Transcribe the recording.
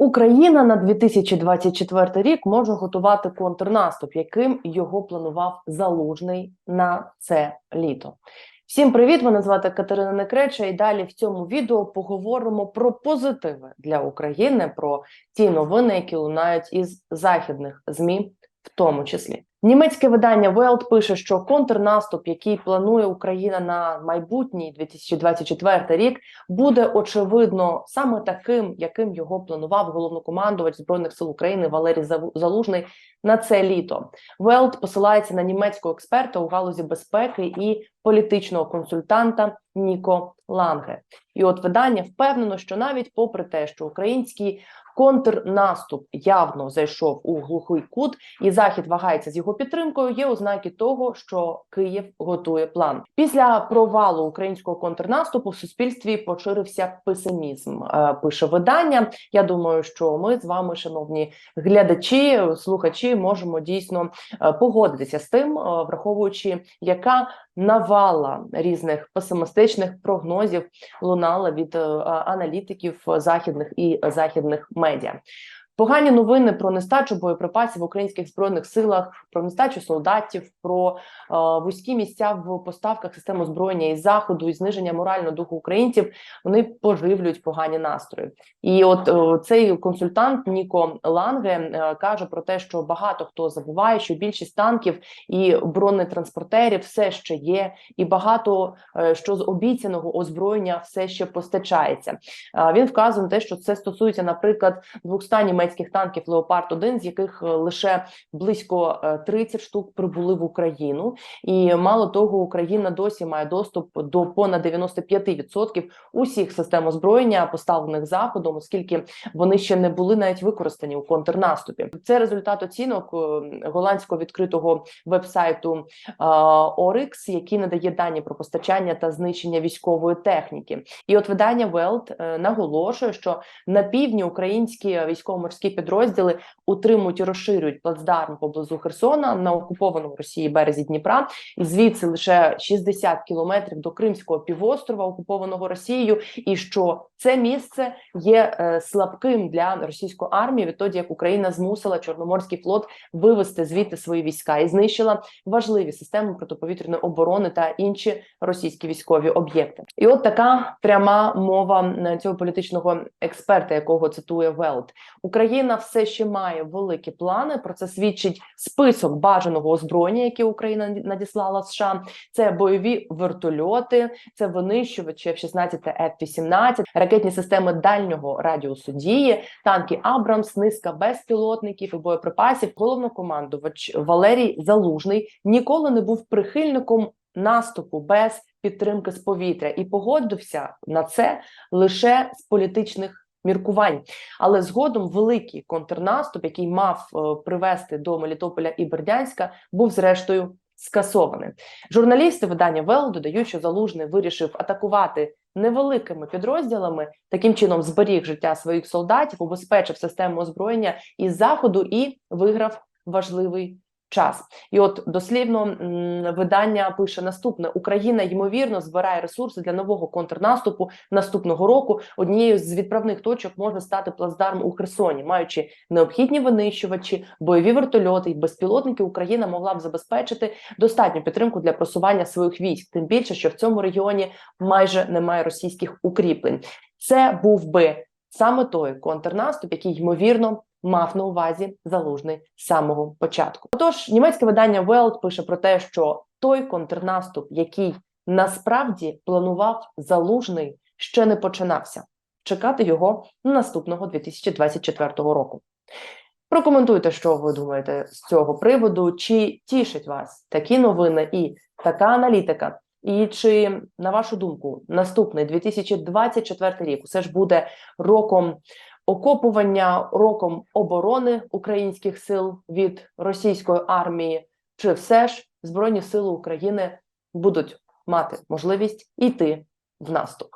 Україна на 2024 рік може готувати контрнаступ, яким його планував залужний на це літо. Всім привіт! Мене звати Катерина Некреча, і далі в цьому відео поговоримо про позитиви для України, про ті новини, які лунають із західних змі, в тому числі. Німецьке видання Welt пише, що контрнаступ, який планує Україна на майбутній 2024 рік, буде очевидно саме таким, яким його планував головнокомандувач збройних сил України Валерій Залужний на це літо. Велт посилається на німецького експерта у галузі безпеки і політичного консультанта Ніко Ланге. І от видання впевнено, що навіть попри те, що український контрнаступ явно зайшов у глухий кут, і захід вагається з його підтримкою. Є ознаки того, що Київ готує план. Після провалу українського контрнаступу в суспільстві поширився песимізм. е, Пише видання. Я думаю, що ми з вами, шановні глядачі, слухачі, можемо дійсно е, погодитися з тим, е, враховуючи, яка навала різних песимістичних прогнозів лунала від аналітиків західних і західних медіа. Погані новини про нестачу боєприпасів в українських збройних силах, про нестачу солдатів, про е, вузькі місця в поставках систем озброєння із заходу і зниження морального духу українців. Вони поживлюють погані настрої. І от е, цей консультант Ніко Ланге е, каже про те, що багато хто забуває, що більшість танків і бронетранспортерів все ще є, і багато е, що з обіцяного озброєння все ще постачається. Е, Він вказує на те, що це стосується, наприклад, 200 німецьких танків Леопард 1 з яких е, лише близько е, 30 штук прибули в Україну. І мало того, Україна досі має доступ до понад 95% усіх систем озброєння, поставлених заходом, оскільки вони ще не були навіть використані у контрнаступі. Це результат оцінок е, голландського відкритого вебсайту Orix, який надає дані про постачання та знищення військової техніки. І от видання Welt е, наголошує, що на півдні українські військово-морські підрозділи утримують і розширюють плацдарм поблизу Херсона на окупованому Росії березі Дніпра, і звідси лише 60 кілометрів до Кримського півострова, окупованого Росією, і що це місце є е, слабким для російської армії відтоді, як Україна змусила Чорноморський флот вивести звідти свої війська і знищила важливі системи протиповітряної оборони та інші російські військові об'єкти. І от така пряма мова е, цього політичного експерта, якого цитує Велт. Україна все ще має великі плани. Про це свідчить список бажаного озброєння, яке Україна надіслала США. Це бойові вертольоти, це винищувачі F-16 та F-18, ракетні системи дальнього радіусу дії, танки Абрамс, низка безпілотників і боєприпасів. Головнокомандувач Валерій Залужний ніколи не був прихильником наступу без підтримки з повітря і погодився на це лише з політичних міркувань. Але згодом великий контрнаступ, який мав е, привести до Мелітополя і Бердянська, був зрештою скасований. Журналісти видання Вел додають, що Залужний вирішив атакувати невеликими підрозділами, таким чином зберіг життя своїх солдатів, убезпечив систему озброєння із заходу і виграв важливий час. І от дослівно видання пише наступне: Україна ймовірно збирає ресурси для нового контрнаступу наступного року. Однією з відправних точок може стати плацдарм у Херсоні, маючи необхідні винищувачі, бойові вертольоти і безпілотники. Україна могла б забезпечити достатню підтримку для просування своїх військ. Тим більше, що в цьому регіоні майже немає російських укріплень. Це був би саме той контрнаступ, який ймовірно мав на увазі залужний з самого початку. Отож, німецьке видання Welt пише про те, що той контрнаступ, який насправді планував залужний, ще не починався. Чекати його наступного 2024 року. Прокоментуйте, що ви думаєте з цього приводу, чи тішать вас такі новини і така аналітика. І чи, на вашу думку, наступний 2024 рік все ж буде роком окопування, роком оборони українських сил від російської армії, чи все ж Збройні сили України будуть мати можливість йти в наступ?